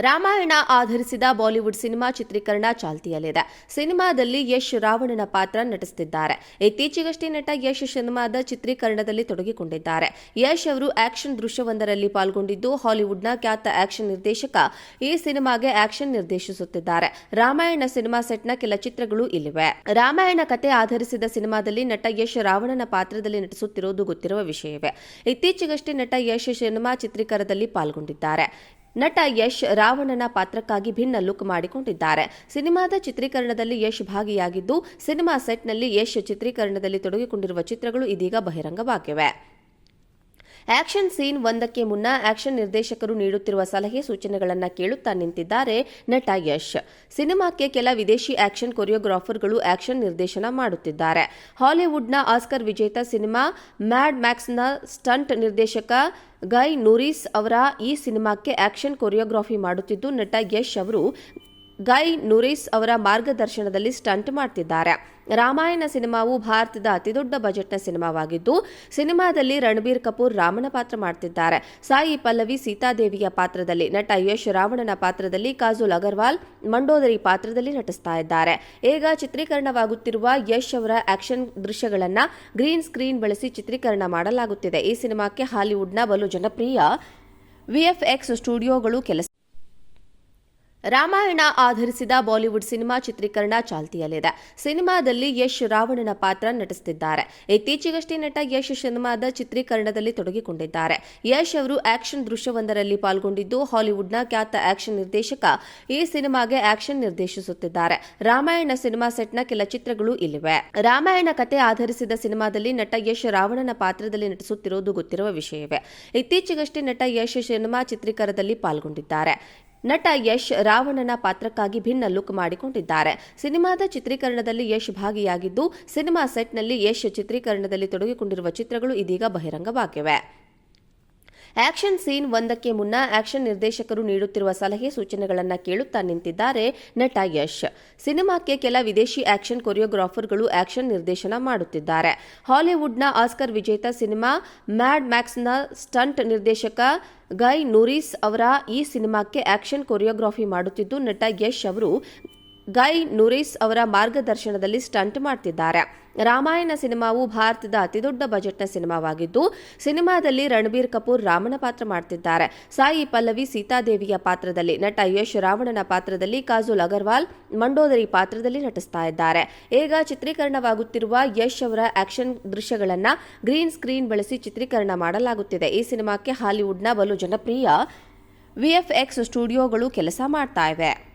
ರಾಮಾಯಣ ಆಧರಿಸಿದ Bollywood cinema ಚಿತ್ರೀಕರಣ ಚಾಲ್ತಿಯಲ್ಲಿದೆ. ಸಿನಿಮಾದಲ್ಲಿ ಯಶ್ ರಾವಣನ ಪಾತ್ರ ನಟಿಸುತ್ತಿದ್ದಾರೆ ಇತ್ತೀಚೆಗಷ್ಟೇ ನಟ ಯಶ್ ಸಿನಿಮಾದ ಚಿತ್ರೀಕರಣದಲ್ಲಿ ತೊಡಗಿಕೊಂಡಿದ್ದಾರೆ. ಯಶ್ ಅವರು ಆಕ್ಷನ್ ದೃಶ್ಯವೊಂದರಲ್ಲಿ ಪಾಲ್ಗೊಂಡಿದ್ದು, ಹಾಲಿವುಡ್ನ ಖ್ಯಾತ ಆಕ್ಷನ್ ನಿರ್ದೇಶಕ ಈ ಸಿನಿಮಾಗೆ ಆಕ್ಷನ್ ನಿರ್ದೇಶಿಸುತ್ತಿದ್ದಾರೆ. ರಾಮಾಯಣ ಸಿನಿಮಾ ಸೆಟ್ನ ಕೆಲ ಚಿತ್ರಗಳು ಇಲ್ಲಿವೆ. ರಾಮಾಯಣ ಕತೆ ಆಧರಿಸಿದ ಸಿನಿಮಾದಲ್ಲಿ ನಟ ಯಶ್ ರಾವಣನ ಪಾತ್ರದಲ್ಲಿ ನಟಿಸುತ್ತಿರುವುದು ಗೊತ್ತಿರುವ ವಿಷಯವೇ. ಇತ್ತೀಚೆಗಷ್ಟೇ ನಟ ಯಶ್ ಸಿನಿಮಾ ಚಿತ್ರೀಕರಣದಲ್ಲಿ ಪಾಲ್ಗೊಂಡಿದ್ದಾರೆ. ನಟ ಯಶ್ ರಾವಣನ ಪಾತ್ರಕ್ಕಾಗಿ ಭಿನ್ನ ಲುಕ್ ಮಾಡಿಕೊಂಡಿದ್ದಾರೆ. ಸಿನಿಮಾದ ಚಿತ್ರೀಕರಣದಲ್ಲಿ ಯಶ್ ಭಾಗಿಯಾಗಿದ್ದು, ಸಿನಿಮಾ ಸೆಟ್ನಲ್ಲಿ ಯಶ್ ಚಿತ್ರೀಕರಣದಲ್ಲಿ ತೊಡಗಿಕೊಂಡಿರುವ ಚಿತ್ರಗಳು ಇದೀಗ ಬಹಿರಂಗವಾಗಿವೆ. ಆಕ್ಷನ್ ಸೀನ್ ಒಂದಕ್ಕೆ ಮುನ್ನ ಆಕ್ಷನ್ ನಿರ್ದೇಶಕರು ನೀಡುತ್ತಿರುವ ಸಲಹೆ ಸೂಚನೆಗಳನ್ನು ಕೇಳುತ್ತಾ ನಿಂತಿದ್ದಾರೆ ನಟ ಯಶ್. ಸಿನಿಮಾಕ್ಕೆ ಕೆಲ ವಿದೇಶಿ ಆಕ್ಷನ್ ಕೊರಿಯೋಗ್ರಾಫರ್ಗಳು ಆಕ್ಷನ್ ನಿರ್ದೇಶನ ಮಾಡುತ್ತಿದ್ದಾರೆ. ಹಾಲಿವುಡ್ನ ಆಸ್ಕರ್ ವಿಜೇತ ಸಿನಿಮಾ ಮ್ಯಾಡ್ ಮ್ಯಾಕ್ಸ್ನ ಸ್ಟಂಟ್ ನಿರ್ದೇಶಕ ಗೈ ನೂರಿಸ್ ಅವರ ಈ ಸಿನಿಮಾಕ್ಕೆ ಆಕ್ಷನ್ ಕೊರಿಯೋಗ್ರಫಿ ಮಾಡುತ್ತಿದ್ದು ನಟ ಯಶ್ ಅವರು ಗೈ ನುರಿಸ್ ಅವರ ಮಾರ್ಗದರ್ಶನದಲ್ಲಿ ಸ್ಟಂಟ್ ಮಾಡ್ತಿದ್ದಾರೆ. ರಾಮಾಯಣ ಸಿನಿಮಾವು ಭಾರತದ ಅತಿದೊಡ್ಡ ಬಜೆಟ್ನ ಸಿನಿಮಾವಾಗಿದ್ದು, ಸಿನಿಮಾದಲ್ಲಿ ರಣಬೀರ್ ಕಪೂರ್ ರಾಮನ ಪಾತ್ರ ಮಾಡ್ತಿದ್ದಾರೆ. ಸಾಯಿ ಪಲ್ಲವಿ ಸೀತಾದೇವಿಯ ಪಾತ್ರದಲ್ಲಿ ನಟ ಯಶ್ ರಾವಣನ ಪಾತ್ರದಲ್ಲಿ ಕಾಜುಲ್ ಅಗರ್ವಾಲ್ ಮಂಡೋದರಿ ಪಾತ್ರದಲ್ಲಿ ನಟಿಸ್ತಾ ಇದ್ದಾರೆ. ಈಗ ಚಿತ್ರೀಕರಣವಾಗುತ್ತಿರುವ ಯಶ್ ಅವರ ಆಕ್ಷನ್ ದೃಶ್ಯಗಳನ್ನು ಗ್ರೀನ್ ಸ್ಕ್ರೀನ್ ಬಳಸಿ ಚಿತ್ರೀಕರಣ ಮಾಡಲಾಗುತ್ತಿದೆ. ಈ ಸಿನಿಮಾಕ್ಕೆ ಹಾಲಿವುಡ್ನ ಬಲು ಜನಪ್ರಿಯ ವಿಎಫ್ಎಕ್ಸ್ ಸ್ಟುಡಿಯೋಗಳು ಕೆಲಸ ರಾಮಾಯಣ ಆಧರಿಸಿದ ಬಾಲಿವುಡ್ ಸಿನಿಮಾ ಚಿತ್ರೀಕರಣ ಚಾಲ್ತಿಯಲ್ಲಿದೆ. ಸಿನಿಮಾದಲ್ಲಿ ಯಶ್ ರಾವಣನ ಪಾತ್ರ ನಟಿಸುತ್ತಿದ್ದಾರೆ ಇತ್ತೀಚೆಗಷ್ಟೇ ನಟ ಯಶ್ ಸಿನಿಮಾದ ಚಿತ್ರೀಕರಣದಲ್ಲಿ ತೊಡಗಿಕೊಂಡಿದ್ದಾರೆ. ಯಶ್ ಅವರು ಆಕ್ಷನ್ ದೃಶ್ಯವೊಂದರಲ್ಲಿ ಪಾಲ್ಗೊಂಡಿದ್ದು, ಹಾಲಿವುಡ್ನ ಖ್ಯಾತ ಆಕ್ಷನ್ ನಿರ್ದೇಶಕ ಈ ಸಿನಿಮಾಗೆ ಆಕ್ಷನ್ ನಿರ್ದೇಶಿಸುತ್ತಿದ್ದಾರೆ. ರಾಮಾಯಣ ಸಿನಿಮಾ ಸೆಟ್ನ ಕೆಲ ಚಿತ್ರಗಳು ಇಲ್ಲಿವೆ. ರಾಮಾಯಣ ಕತೆ ಆಧರಿಸಿದ ಸಿನಿಮಾದಲ್ಲಿ ನಟ ಯಶ್ ರಾವಣನ ಪಾತ್ರದಲ್ಲಿ ನಟಿಸುತ್ತಿರುವುದು ಗೊತ್ತಿರುವ ವಿಷಯವೇ. ಇತ್ತೀಚೆಗಷ್ಟೇ ನಟ ಯಶ್ ಸಿನಿಮಾ ಚಿತ್ರೀಕರಣದಲ್ಲಿ ಪಾಲ್ಗೊಂಡಿದ್ದಾರೆ. ನಟ ಯಶ್ ರಾವಣನ ಪಾತ್ರಕ್ಕಾಗಿ ಭಿನ್ನ ಲುಕ್ ಮಾಡಿಕೊಂಡಿದ್ದಾರೆ. ಸಿನಿಮಾದ ಚಿತ್ರೀಕರಣದಲ್ಲಿ ಯಶ್ ಭಾಗಿಯಾಗಿದ್ದು, ಸಿನಿಮಾ ಸೆಟ್ನಲ್ಲಿ ಯಶ್ ಚಿತ್ರೀಕರಣದಲ್ಲಿ ತೊಡಗಿಕೊಂಡಿರುವ ಚಿತ್ರಗಳು ಇದೀಗ ಬಹಿರಂಗವಾಗಿವೆ. ಆಕ್ಷನ್ ಸೀನ್ ಒಂದಕ್ಕೆ ಮುನ್ನ ಆಕ್ಷನ್ ನಿರ್ದೇಶಕರು ನೀಡುತ್ತಿರುವ ಸಲಹೆ ಸೂಚನೆಗಳನ್ನು ಕೇಳುತ್ತಾ ನಿಂತಿದ್ದಾರೆ ನಟ ಯಶ್. ಸಿನಿಮಾಕ್ಕೆ ಕೆಲ ವಿದೇಶಿ ಆಕ್ಷನ್ ಕೊರಿಯೋಗ್ರಾಫರ್ಗಳು ಆಕ್ಷನ್ ನಿರ್ದೇಶನ ಮಾಡುತ್ತಿದ್ದಾರೆ. ಹಾಲಿವುಡ್ನ ಆಸ್ಕರ್ ವಿಜೇತ ಸಿನಿಮಾ ಮ್ಯಾಡ್ ಮ್ಯಾಕ್ಸ್ನ ಸ್ಟಂಟ್ ನಿರ್ದೇಶಕ ಗೈ ನೂರಿಸ್ ಅವರ ಈ ಸಿನಿಮಾಕ್ಕೆ ಆಕ್ಷನ್ ಕೊರಿಯೋಗ್ರಾಫಿ ಮಾಡುತ್ತಿದ್ದು, ನಟ ಯಶ್ ಅವರು ಗೈ ನೂರಿಸ್ ಅವರ ಮಾರ್ಗದರ್ಶನದಲ್ಲಿ ಸ್ಟಂಟ್ ಮಾಡ್ತಿದ್ದಾರೆ. ರಾಮಾಯಣ ಸಿನಿಮಾವು ಭಾರತದ ಅತಿದೊಡ್ಡ ಬಜೆಟ್ನ ಸಿನಿಮಾವಾಗಿದ್ದು, ಸಿನಿಮಾದಲ್ಲಿ ರಣಬೀರ್ ಕಪೂರ್ ರಾಮನ ಪಾತ್ರ ಮಾಡ್ತಿದ್ದಾರೆ. ಸಾಯಿ ಪಲ್ಲವಿ ಸೀತಾದೇವಿಯ ಪಾತ್ರದಲ್ಲಿ ನಟ ಯಶ್ ರಾವಣನ ಪಾತ್ರದಲ್ಲಿ ಕಾಜುಲ್ ಅಗರ್ವಾಲ್ ಮಂಡೋದರಿ ಪಾತ್ರದಲ್ಲಿ ನಟಿಸ್ತಾ ಇದ್ದಾರೆ. ಈಗ ಚಿತ್ರೀಕರಣವಾಗುತ್ತಿರುವ ಯಶ್ ಅವರ ಆಕ್ಷನ್ ದೃಶ್ಯಗಳನ್ನು ಗ್ರೀನ್ ಸ್ಕ್ರೀನ್ ಬಳಸಿ ಚಿತ್ರೀಕರಣ ಮಾಡಲಾಗುತ್ತಿದೆ. ಈ ಸಿನಿಮಾಕ್ಕೆ ಹಾಲಿವುಡ್ನ ಬಲು ಜನಪ್ರಿಯ ವಿಎಫ್ಎಕ್ಸ್ ಸ್ಟುಡಿಯೋಗಳು ಕೆಲಸ ಮಾಡ್ತಾ ಇವೆ.